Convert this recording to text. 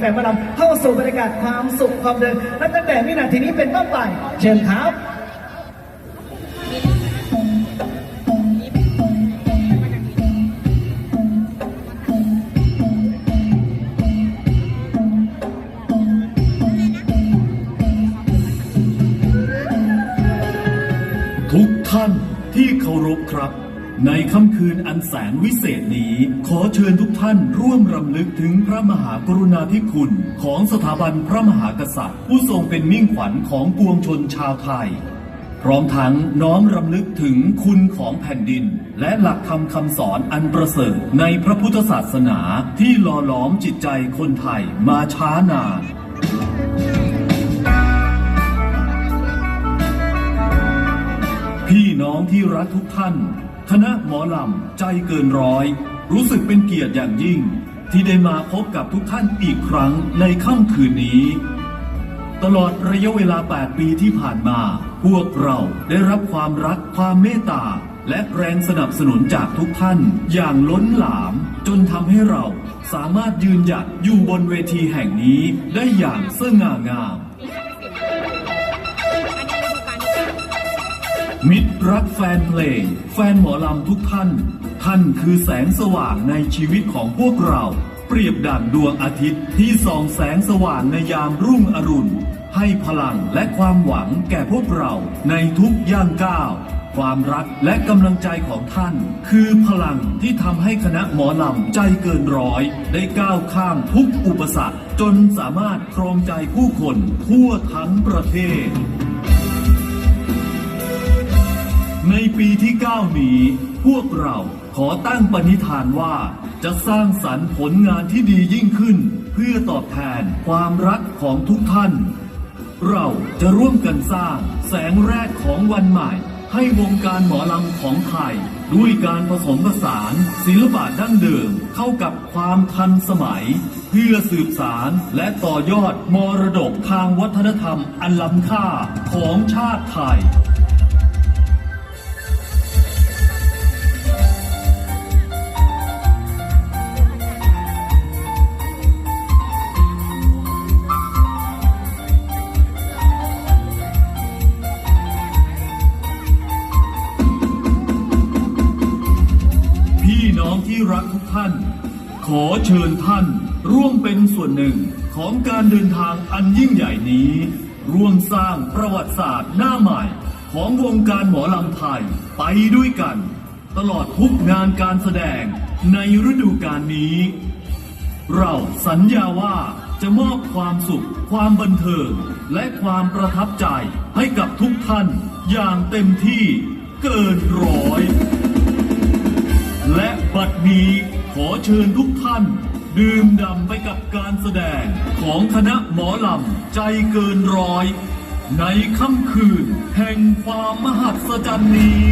แฟนมอลำเข้าสู่บรรยากาศความสุขความเดินและตั้งแต่วินาทีนี้เป็นต้นไปเชิญครับทุกท่านที่เคารพครับ ในค่ำคืนอันแสนวิเศษนี้ ขอเชิญทุกท่านร่วมรำลึกถึงพระมหากรุณาธิคุณ ของสถาบันพระมหากษัตริย์ ผู้ทรงเป็นมิ่งขวัญของปวงชนชาวไทย พร้อมทั้งน้อมรำลึกถึงคุณของแผ่นดิน และหลักธรรมคำสอนอันประเสริฐในพระพุทธศาสนาที่หล่อหลอมจิตใจคนไทยมาช้านานพี่น้องที่รักทุกท่าน คณะหมอลำใจเกินร้อย รู้สึกเป็นเกียรติอย่างยิ่ง ที่ได้มาพบกับทุกท่านอีกครั้งในค่ำคืนนี้ ตลอดระยะเวลา 8 ปีที่ผ่านมา พวกเราได้รับความรักความเมตตา และแรงสนับสนุนจากทุกท่านอย่างล้นหลาม จนทำให้เราสามารถยืนหยัดอยู่บนเวทีแห่งนี้ได้อย่างสง่างาม มิตรรักแฟนเพลง แฟนหมอลำทุกท่าน ท่านคือแสงสว่างในชีวิตของพวกเรา เปรียบดั่งดวงอาทิตย์ที่ส่องแสงสว่างในยามรุ่งอรุณ ให้พลังและความหวังแก่พวกเราในทุกย่างก้าว ความรักและกำลังใจของท่าน คือพลังที่ทำให้คณะหมอลำใจเกินร้อย ได้ก้าวข้ามทุกอุปสรรค จนสามารถครองใจผู้คนทั่วทั้งประเทศ ในปีที่ 9 นี้ พวกเราขอตั้งปณิธานว่า จะสร้างสรรค์ผลงานที่ดียิ่งขึ้น เพื่อตอบแทนความรักของทุกท่าน เราจะร่วมกันสร้างแสงแรกของวันใหม่ ให้วงการหมอลำของไทย ด้วยการผสมผสานศิลปะดั้งเดิมเข้ากับความทันสมัย เพื่อสืบสารและต่อยอดมรดกทางวัฒนธรรมอันล้ำค่าของชาติไทย ที่รักทุกท่าน ขอเชิญท่านร่วมเป็นส่วนหนึ่งของการเดินทางอันยิ่งใหญ่นี้ ร่วมสร้างประวัติศาสตร์หน้าใหม่ ของวงการหมอลำไทยไปด้วยกัน ตลอดทุกงานการแสดงในฤดูกาลนี้ เราสัญญาว่าจะมอบความสุข ความบันเทิง และความประทับใจให้กับทุกท่านอย่างเต็มที่เกินร้อย และบัดนี้ขอเชิญทุกท่าน ดื่มด่ำไปกับการแสดงของคณะหมอลำใจเกินร้อย ในค่ำคืนแห่งความมหัศจรรย์นี้